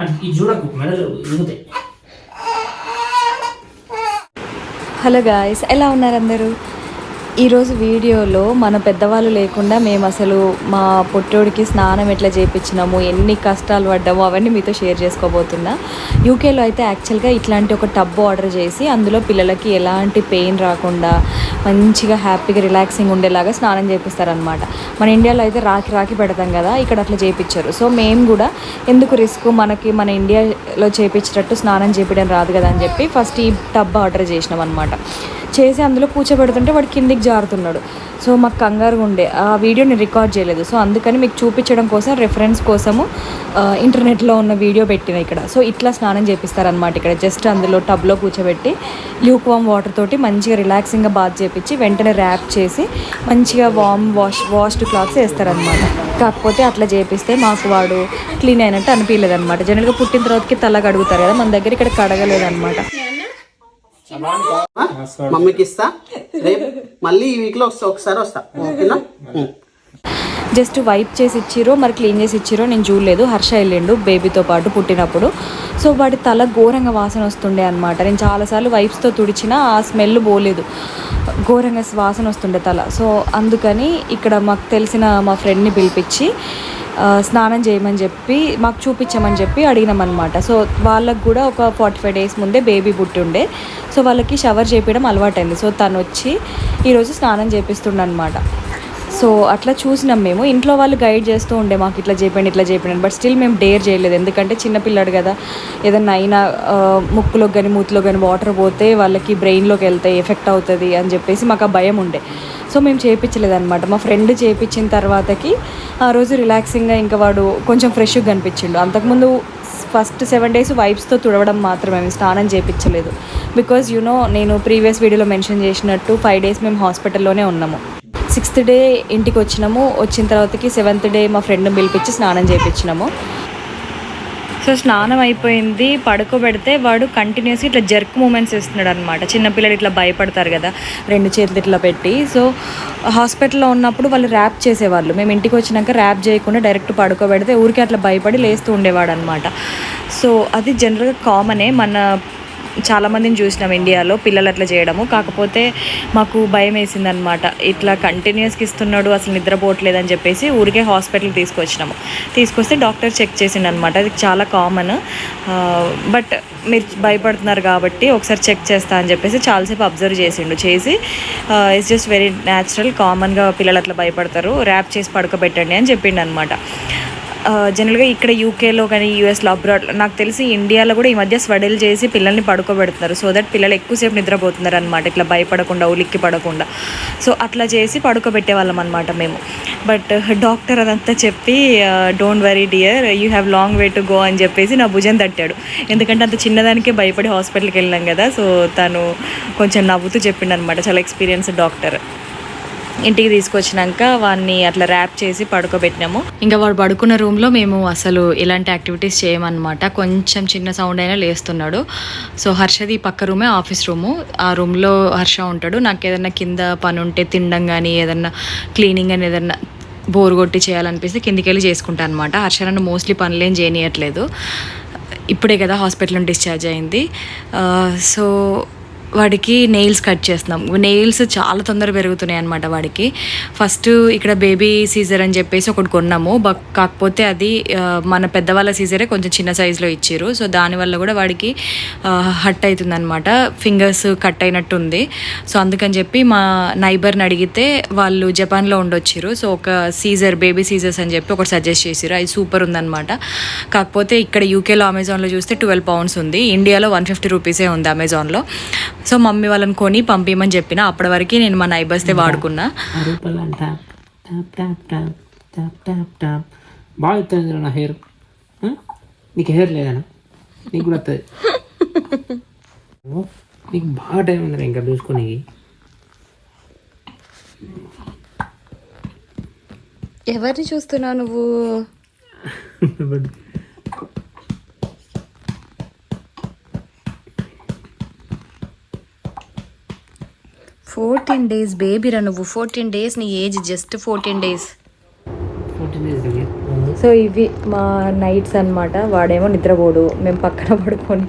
అంటే ఇది చూడకు మెడలు ఇరుగుతాయి హలో గాయస్ ఎలా ఉన్నారు అందరూ? ఈరోజు వీడియోలో మన పెద్దవాళ్ళు లేకుండా మేము అసలు మా పొట్టోడికి స్నానం ఎట్లా చేయించినాము ఎన్ని కష్టాలు పడ్డాము అవన్నీ మీతో షేర్ చేసుకోబోతున్నా. యూకేలో అయితే యాక్చువల్గా ఇట్లాంటి ఒక టబ్ ఆర్డర్ చేసి అందులో పిల్లలకి ఎలాంటి పెయిన్ రాకుండా మంచిగా హ్యాపీగా రిలాక్సింగ్ ఉండేలాగా స్నానం చేపిస్తారనమాట మన ఇండియాలో అయితే రాకి రాకి పెడతాం కదా ఇక్కడ అట్లా చేయించారు సో మేము కూడా ఎందుకు రిస్క్ మనకి మన ఇండియాలో చేయించేటట్టు స్నానం చేపించడం రాదు కదా అని చెప్పి ఫస్ట్ ఈ టబ్ ఆర్డర్ చేసినాం అనమాట చేసి అందులో కూర్చోబెడుతుంటే వాడు కిందికి జారుతున్నాడు. సో మాకు కంగారుగా ఉండే. ఆ వీడియో నేను రికార్డ్ చేయలేదు. సో అందుకని మీకు చూపించడం కోసం రెఫరెన్స్ కోసము ఇంటర్నెట్లో ఉన్న వీడియో పెట్టిన ఇక్కడ. సో ఇట్లా స్నానం చేపిస్తారనమాట ఇక్కడ. జస్ట్ అందులో టబ్లో కూర్చోబెట్టి ల్యూక్ వామ్ వాటర్ తోటి మంచిగా రిలాక్సింగ్గా బాత్ చేపించి వెంటనే ర్యాప్ చేసి మంచిగా వామ్ వాష్ వాష్డ్ క్లాత్స్ వేస్తారనమాట కాకపోతే అట్లా చేపిస్తే మాకు వాడు క్లీన్ అయినట్టు అనిపించలేదు అనమాట జనరల్గా పుట్టిన తర్వాతకి తల కడుగుతారు కదా మన దగ్గర ఇక్కడ కడగలేదన్నమాట. మమ్మీకి ఇస్తా. రేపు మళ్ళీ ఈ వీక్లో వస్తా ఒకసారి వస్తా. ఓకేనా. జస్ట్ వైప్ చేసి ఇచ్చిరో మరి క్లీన్ చేసి ఇచ్చిరో నేను చూడలేదు. హర్ష వెళ్ళిండు బేబీతో పాటు పుట్టినప్పుడు. సో వాడి తల ఘోరంగా వాసన వస్తుండే అనమాట నేను చాలాసార్లు వైప్స్తో తుడిచినా ఆ స్మెల్ పోలేదు. ఘోరంగా వాసన వస్తుండే తల. సో అందుకని ఇక్కడ మాకు తెలిసిన మా ఫ్రెండ్ని పిలిపించి స్నానం చేయమని చెప్పి మాకు చూపించమని చెప్పి అడిగినామన్నమాట. సో వాళ్ళకు కూడా ఒక ఫార్టీ ఫైవ్ డేస్ ముందే బేబీ పుట్టి ఉండే సో వాళ్ళకి షవర్ చేపించడం అలవాటైంది. సో తను వచ్చి ఈరోజు స్నానం చేపిస్తుండనమాట సో అట్లా చూసినాం మేము. ఇంట్లో వాళ్ళు గైడ్ చేస్తూ ఉండే మాకు ఇట్లా చేయండి ఇట్లా చేయండి బట్ స్టిల్ మేము డేర్ చేయలేదు. ఎందుకంటే చిన్నపిల్లాడు కదా. ఏదన్నా అయినా ముక్కులోకి కానీ మూతిలో కానీ వాటర్ పోతే వాళ్ళకి బ్రెయిన్లోకి వెళ్తే ఎఫెక్ట్ అవుతుంది అని చెప్పేసి మాకు ఆ భయం ఉండే. సో మేము చేయించలేదన్నమాట మా ఫ్రెండ్ చేయించిన తర్వాతకి ఆ రోజు రిలాక్సింగ్గా ఇంకా వాడు కొంచెం ఫ్రెష్గా కనిపించిండు అంతకుముందు ఫస్ట్ సెవెన్ డేస్ వైబ్స్తో తుడవడం మాత్రమే. మేము స్నానం చేయించలేదు బికాజ్ యూనో నేను ప్రీవియస్ వీడియోలో మెన్షన్ చేసినట్టు ఫైవ్ డేస్ మేము హాస్పిటల్లోనే ఉన్నాము. సిక్స్త్ డే ఇంటికి వచ్చినాము. వచ్చిన తర్వాతకి సెవెంత్ డే మా ఫ్రెండ్ని పిలిపించి స్నానం చేయించినాము సో స్నానం అయిపోయింది. పడుకోబెడితే వాడు కంటిన్యూస్గా ఇట్లా జర్క్ మూమెంట్స్ ఇస్తున్నాడు అనమాట చిన్నపిల్లలు ఇట్లా భయపడతారు కదా. రెండు చేతులు ఇట్లా పెట్టి. సో హాస్పిటల్లో ఉన్నప్పుడు వాళ్ళు ర్యాప్ చేసేవాళ్ళు. మేము ఇంటికి వచ్చినాక ర్యాప్ చేయకుండా డైరెక్ట్ పడుకోబెడితే ఊరికే అట్లా భయపడి లేస్తూ ఉండేవాడు అనమాట సో అది జనరల్గా కామనే మన చాలామందిని చూసినాం ఇండియాలో పిల్లలు అట్లా చేయడము. కాకపోతే మాకు భయం వేసిందనమాట ఇట్లా కంటిన్యూస్కి ఇస్తున్నాడు అసలు నిద్రపోవట్లేదని చెప్పేసి ఊరికే హాస్పిటల్కి తీసుకొచ్చినాము. తీసుకొస్తే డాక్టర్ చెక్ చేసిండనమాట అది చాలా కామన్. బట్ మీరు భయపడుతున్నారు కాబట్టి ఒకసారి చెక్ చేస్తా అని చెప్పేసి చాలాసేపు అబ్జర్వ్ చేసిండు. చేసి ఇట్స్ జస్ట్ వెరీ న్యాచురల్ కామన్గా పిల్లలు అట్లా భయపడతారు. ర్యాప్ చేసి పడుకోబెట్టండి అని చెప్పిండు అనమాట జనరల్గా ఇక్కడ యూకేలో కానీ యూఎస్లో అబ్రాడ్ నాకు తెలిసి ఇండియాలో కూడా ఈ మధ్య స్వడల్ చేసి పిల్లల్ని పడుకోబెడుతున్నారు. సో దట్ పిల్లలు ఎక్కువసేపు నిద్రపోతున్నారు అనమాట ఇట్లా భయపడకుండా ఉలిక్కి పడకుండా. సో అట్లా చేసి పడుకోబెట్టే వాళ్ళం అనమాట మేము. బట్ డాక్టర్ uh, అదంతా చెప్పి don't worry dear you have long way to go అని చెప్పేసి నా భుజం తట్టాడు. ఎందుకంటే అంత చిన్నదానికే భయపడి హాస్పిటల్కి వెళ్ళాం కదా సో తను కొంచెం నవ్వుతూ చెప్పిండు అనమాట చాలా ఎక్స్పీరియన్స్ డాక్టర్ ఇంటికి తీసుకొచ్చినాక వాడిని అట్లా ర్యాప్ చేసి పడుకోబెట్టినాము. ఇంకా వాడు పడుకున్న రూమ్లో మేము అసలు ఇలాంటి యాక్టివిటీస్ చేయమన్నమాట. కొంచెం చిన్న సౌండ్ అయినా లేస్తున్నాడు. సో హర్షది పక్క రూమే ఆఫీస్ రూము ఆ రూమ్లో హర్ష ఉంటాడు. నాకు ఏదన్నా కింద పని ఉంటే తినడం కానీ ఏదన్నా క్లీనింగ్ అని ఏదన్నా బోర్ కొట్టి చేయాలనిపిస్తే కిందికి వెళ్ళి చేసుకుంటాను అనమాట హర్ష నన్ను మోస్ట్లీ పనులేం చేయనీయట్లేదు. ఇప్పుడే కదా హాస్పిటల్ నుండి డిశ్చార్జ్ అయింది. Uh, సో వాడికి నెయిల్స్ కట్ చేస్తున్నాం. నెయిల్స్ చాలా తొందర పెరుగుతున్నాయి అనమాట వాడికి. ఫస్ట్ ఇక్కడ బేబీ సీజర్ అని చెప్పేసి ఒకటి కొన్నాము. బట్ కాకపోతే అది మన పెద్దవాళ్ళ సీజరే కొంచెం చిన్న సైజులో ఇచ్చారు. సో దానివల్ల కూడా వాడికి హట్ అవుతుంది అనమాట ఫింగర్స్ కట్ అయినట్టు ఉంది సో అందుకని చెప్పి మా నైబర్ని అడిగితే వాళ్ళు జపాన్లో ఉండొచ్చారు. సో ఒక సీజర్ బేబీ సీజర్స్ అని చెప్పి ఒకటి సజెస్ట్ చేసారు అది సూపర్ ఉందన్నమాట. కాకపోతే ఇక్కడ యూకేలో అమెజాన్లో చూస్తే ట్వెల్వ్ పౌండ్స్ ఉంది. ఇండియాలో వన్ ఫిఫ్టీ రూపీసే ఉంది అమెజాన్లో సో మమ్మీ వాళ్ళని కొని పంపించమని చెప్పిన అప్పటి వరకు నేను మా నైబర్స్దే వాడుకున్నా. బాగా ఎత్తుంది నా హెయిర్. నీకు హెయిర్ లేదనా నీకు కూడా వస్తుంది ఓ, నీకు బాగా టైం ఉందిరా ఇంకా చూసుకొని ఎవరిని చూస్తున్నావు నువ్వు? ఫోర్టీన్ డేస్ బేబీరా నువ్వు. ఫోర్టీన్ డేస్ నీ age just fourteen days. So ఇవి మా నైట్స్ అన్నమాట. వాడేమో నిద్రపోడు. మేము పక్కన పడుకొని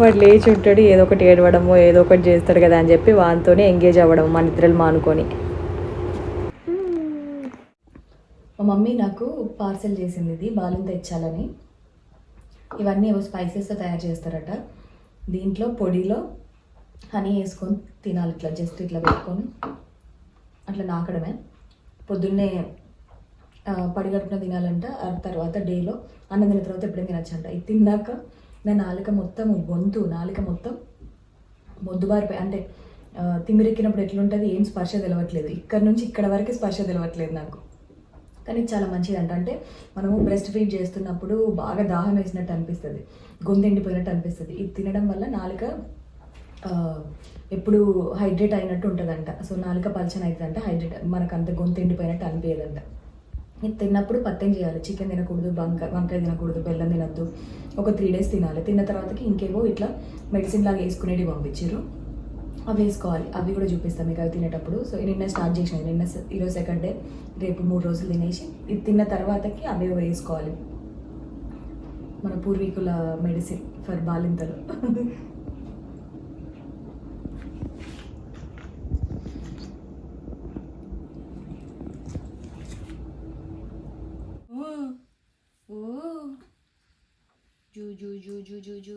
వాడు లేచి ఉంటాడు ఏదో ఒకటి ఏడవడము ఏదో ఒకటి చేస్తాడు కదా అని చెప్పి వానితోనే ఎంగేజ్ అవ్వడం మా నిద్రలు మానుకొని. మా మమ్మీ నాకు పార్సెల్ చేసింది ఇది బాలం తెచ్చాలని. ఇవన్నీ ఏవో స్పైసెస్తో తయారు చేస్తారట. దీంట్లో పొడిలో హనీ వేసుకొని తినాలి ఇట్లా జస్ట్ ఇట్లా పెట్టుకొని. అట్లా నాకడమే. పొద్దున్నే పడిగట్టున తినాలంట. ఆ తర్వాత డేలో అన్నం తిన్న తర్వాత ఎప్పుడైనా తినచ్చంట. ఇది తిన్నాక నా నాలుక మొత్తం గొంతు నాలుక మొత్తం మొద్దుబారిపోయి అంటే తిమ్మిరెక్కినప్పుడు ఎట్లుంటుంది ఏం స్పర్శ తెలవట్లేదు. ఇక్కడ నుంచి ఇక్కడ వరకు స్పర్శ తెలవట్లేదు నాకు. కానీ చాలా మంచిది అంట అంటే మనము బ్రెస్ట్ ఫీడ్ చేస్తున్నప్పుడు బాగా దాహం వేసినట్టు అనిపిస్తుంది. గొంతు ఎండిపోయినట్టు అనిపిస్తుంది. ఇది తినడం వల్ల నాలుక ఎప్పుడు హైడ్రేట్ అయినట్టు ఉంటుందంట. సో నాలుక పలచన అవుతుందంట హైడ్రేట్ మనకు అంత గొంతు ఎండిపోయినట్టు అనిపించదంట ఇది తిన్నప్పుడు పత్యం చేయాలి. చికెన్ తినకూడదు వంకాయ వంకాయ తినకూడదు బెల్లం తినద్దు. ఒక త్రీ డేస్ తినాలి. తిన్న తర్వాతకి ఇంకేవో ఇట్లా మెడిసిన్ లాగా వేసుకునేవి పంపించారు. అవి వేసుకోవాలి. అవి కూడా చూపిస్తాం మీకు అవి తినేటప్పుడు. సో నిన్న స్టార్ట్ చేసిన నిన్న ఈరోజు సెకండ్ డే రేపు మూడు రోజులు తినేసి ఇది తిన్న తర్వాతకి అవి వేసుకోవాలి. మన పూర్వీకుల మెడిసిన్ ఫర్ బాలింతలు. జూ జూ జూ జూ జూ.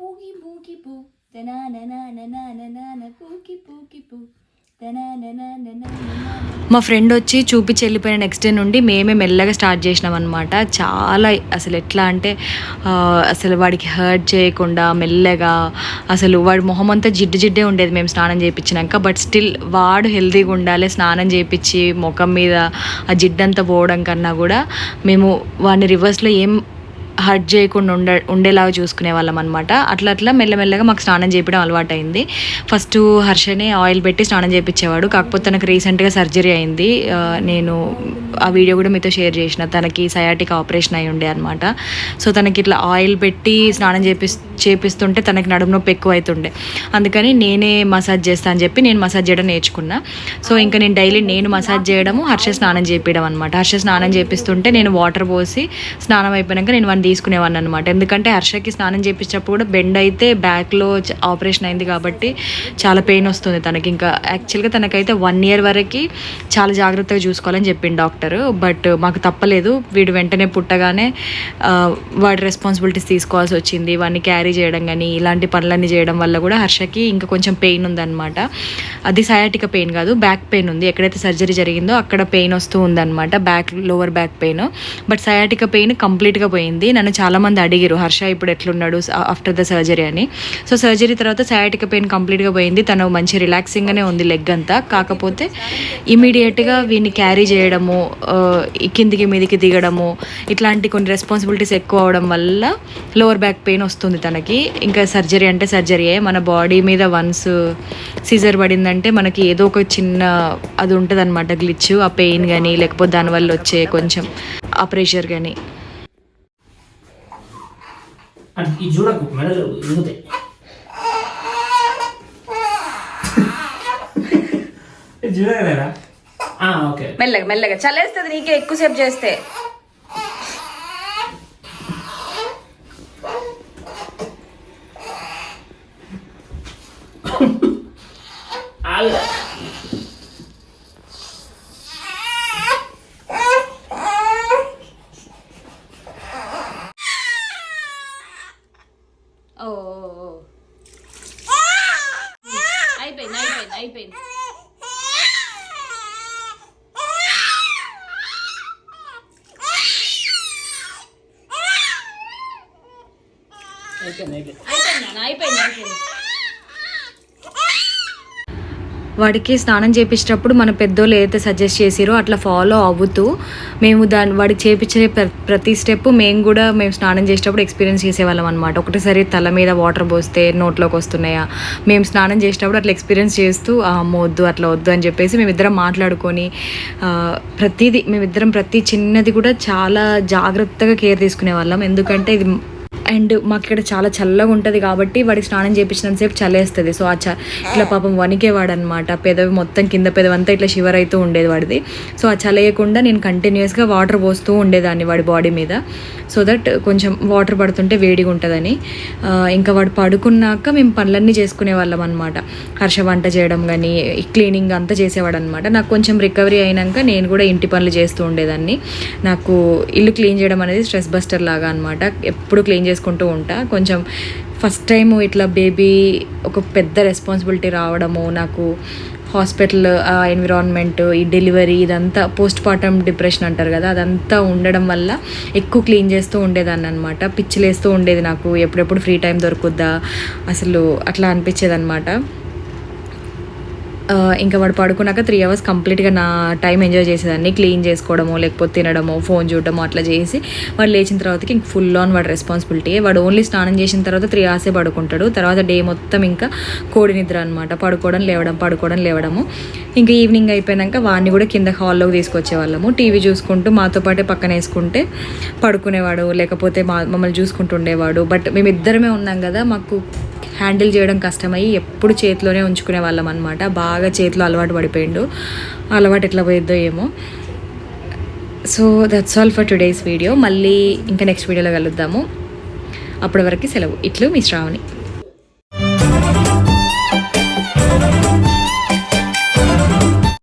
పూకి పూకి పూ. పూకి పూకి పూ. మా ఫ్రెండ్ వచ్చి చూపించి వెళ్ళిపోయిన నెక్స్ట్ డే నుండి మేమే మెల్లగా స్టార్ట్ చేసినాం అనమాట చాలా అసలు ఎట్లా అంటే అసలు వాడికి హర్ట్ చేయకుండా మెల్లగా అసలు వాడి మొహం అంతా జిడ్డు జిడ్డే ఉండేది మేము స్నానం చేయించినాక బట్ స్టిల్ వాడు హెల్తీగా ఉండాలి స్నానం చేయించి ముఖం మీద ఆ జిడ్డంతా పోవడం కన్నా కూడా మేము వాడిని రివర్స్లో ఏం హర్ట్ చేయకుండా ఉండ ఉండేలాగా చూసుకునే వాళ్ళం అనమాట అట్లా అట్లా మెల్లమెల్లగా మాకు స్నానం చేయడం అలవాటు అయింది ఫస్ట్ హర్షనే ఆయిల్ పెట్టి స్నానం చేయించేవాడు కాకపోతే తనకు రీసెంట్గా సర్జరీ అయింది. నేను ఆ వీడియో కూడా మీతో షేర్ చేసిన. తనకి సయాటిక్ ఆపరేషన్ అయి ఉండే అనమాట సో తనకి ఇట్లా ఆయిల్ పెట్టి స్నానం చేపి చేపిస్తుంటే తనకి నడుము నొప్పి ఎక్కువ అవుతుండే అందుకని నేనే మసాజ్ చేస్తా అని చెప్పి నేను మసాజ్ చేయడం నేర్చుకున్నా. సో ఇంకా నేను డైలీ నేను మసాజ్ చేయడము హర్ష స్నానం చేపించడం అనమాట హర్ష స్నానం చేపిస్తుంటే నేను వాటర్ పోసి స్నానం అయిపోయాక నేను వన్ తీసుకునేవాడిని అనమాట ఎందుకంటే హర్షకి స్నానం చేపించినప్పుడు కూడా బెండ్ అయితే బ్యాక్లో ఆపరేషన్ అయింది కాబట్టి చాలా పెయిన్ వస్తుంది తనకి. ఇంకా యాక్చువల్గా తనకైతే వన్ ఇయర్ వరకు చాలా జాగ్రత్తగా చూసుకోవాలని చెప్పింది డాక్టర్ బట్ మాకు తప్పలేదు. వీడు వెంటనే పుట్టగానే వాడి రెస్పాన్సిబిలిటీస్ తీసుకోవాల్సి వచ్చింది. వాడిని క్యారీ చేయడం కానీ ఇలాంటి పనులన్నీ చేయడం వల్ల కూడా హర్షకి ఇంకా కొంచెం పెయిన్ ఉందన్నమాట. అది సయాటిక పెయిన్ కాదు బ్యాక్ పెయిన్ ఉంది. ఎక్కడైతే సర్జరీ జరిగిందో అక్కడ పెయిన్ వస్తూ ఉందన్నమాట. Back lower back pain but sciatica pain కంప్లీట్గా పోయింది. నన్ను చాలామంది అడిగారు హర్ష ఇప్పుడు ఎట్లున్నాడు ఆఫ్టర్ ద సర్జరీ అని. సో సర్జరీ తర్వాత సయాటిక పెయిన్ కంప్లీట్గా పోయింది. తను మంచి రిలాక్సింగ్గానే ఉంది లెగ్ అంతా. కాకపోతే ఇమీడియట్గా వీడిని క్యారీ చేయడము కిందికి మీదికి దిగడము ఇట్లాంటి కొన్ని రెస్పాన్సిబిలిటీస్ ఎక్కువ అవడం వల్ల లోవర్ బ్యాక్ పెయిన్ వస్తుంది తనకి. ఇంకా సర్జరీ అంటే సర్జరీయే మన బాడీ మీద వన్స్ సీజర్ పడిందంటే మనకి ఏదో ఒక చిన్న అది ఉంటుంది అనమాట గ్లిచ్ ఆ పెయిన్ కానీ లేకపోతే దానివల్ల వచ్చే కొంచెం ఆ ప్రెషర్ కానీ అది ఇది చూడకు మెడలు ఇరుగుతాయి ఇది చూడగలరా ఓకే మెల్లగా మెల్లగా చలేస్తుంది నీకే ఎక్కువసేపు చేస్తే ఆగురా. ఓ ఓ, ఓ. అయిపోయింది అయిపోయింది అయిపోయింది అయిపోయింది అయిపోయింది అయిపోయింది నాన్న, అయిపోయింది అయిపోయింది వాడికి స్నానం చేపించేటప్పుడు మన పెద్దోళ్ళు ఏదైతే సజెస్ట్ చేసిరో అట్లా ఫాలో అవుతూ మేము దాన్ని వాడికి చేపించే ప్ర- ప్రతి స్టెప్ మేము కూడా మేము స్నానం చేసేటప్పుడు ఎక్స్పీరియన్స్ చేసేవాళ్ళం అనమాట ఒకటేసారి తల మీద వాటర్ పోస్తే నోట్లోకి వస్తున్నాయా? మేము స్నానం చేసేటప్పుడు అట్లా ఎక్స్పీరియన్స్ చేస్తూ "ఆ, అమ్మ వద్దు అట్లా వద్దు అని చెప్పేసి మేమిద్దరం మాట్లాడుకొని ప్రతిదీ మేమిద్దరం ప్రతి చిన్నది కూడా చాలా జాగ్రత్తగా కేర్ తీసుకునే వాళ్ళం ఎందుకంటే ఇది అండ్ మాకు ఇక్కడ చాలా చల్లగా ఉంటుంది కాబట్టి వాడికి స్నానం చేయించినంతసేపు చల్లేస్తుంది. సో ఆ చ ఇట్లా పాపం వణికేవాడు అనమాట పెదవి మొత్తం కింద పెదవంతా ఇట్లా షివర్ అవుతూ ఉండేది వాడిది. సో ఆ చలేయకుండా నేను కంటిన్యూస్గా వాటర్ పోస్తూ ఉండేదాన్ని వాడి బాడీ మీద. సో దట్ కొంచెం వాటర్ పడుతుంటే వేడిగా ఉంటుందని ఇంకా వాడు పడుకున్నాక మేము పనులన్నీ చేసుకునే వాళ్ళం అనమాట హర్ష వంట చేయడం కానీ క్లీనింగ్ అంతా చేసేవాడు అనమాట నాకు కొంచెం రికవరీ అయినాక నేను కూడా ఇంటి పనులు చేస్తూ ఉండేదాన్ని. నాకు ఇల్లు క్లీన్ చేయడం అనేది స్ట్రెస్ బస్టర్ లాగా అనమాట ఎప్పుడు క్లీన్ చేసుకుంటూ ఉంటా. కొంచెం ఫస్ట్ టైం ఇట్లా బేబీ ఒక పెద్ద రెస్పాన్సిబిలిటీ రావడము నాకు హాస్పిటల్ ఆ ఎన్విరాన్మెంట్ ఈ డెలివరీ ఇదంతా పోస్ట్ పార్టమ్ డిప్రెషన్ అంటారు కదా అదంతా ఉండడం వల్ల ఎక్కువ క్లీన్ చేస్తూ ఉండేదాన్ని అనమాట పిచ్చిలేస్తూ ఉండేది నాకు ఎప్పుడెప్పుడు ఫ్రీ టైం దొరుకుద్దా అసలు అట్లా అనిపించేది అనమాట ఇంకా వాడు పడుకున్నాక త్రీ అవర్స్ కంప్లీట్గా నా టైం ఎంజాయ్ చేసేదాన్ని. క్లీన్ చేసుకోవడము లేకపోతే తినడము ఫోన్ చూడడము అట్లా చేసి వాడు లేచిన తర్వాతకి ఇంక ఫుల్ ఆన్ వాడు రెస్పాన్సిబిలిటీ వాడు ఓన్లీ స్నానం చేసిన తర్వాత త్రీ అవర్సే పడుకుంటాడు. తర్వాత డే మొత్తం ఇంకా కోడి నిద్ర అనమాట పడుకోవడం లేవడం పడుకోవడం లేవడము. ఇంకా ఈవినింగ్ అయిపోయాక వాడిని కూడా కింద హాల్లోకి తీసుకొచ్చేవాళ్ళము. టీవీ చూసుకుంటూ మాతో పాటే పక్కన వేసుకుంటే పడుకునేవాడు లేకపోతే మా మమ్మల్ని చూసుకుంటుండేవాడు. బట్ మేమిద్దరమే ఉన్నాం కదా మాకు హ్యాండిల్ చేయడం కష్టమయ్యి ఎప్పుడు చేతిలోనే ఉంచుకునే వాళ్ళం అనమాట బాగా చేతిలో అలవాటు పడిపోయిండు. అలవాటు ఎట్లా పోయిద్దో ఏమో. So that's all for today's video మళ్ళీ ఇంకా నెక్స్ట్ వీడియోలో కలుద్దాము. అప్పటి వరకు సెలవు. ఇట్లు మీ శ్రావణి.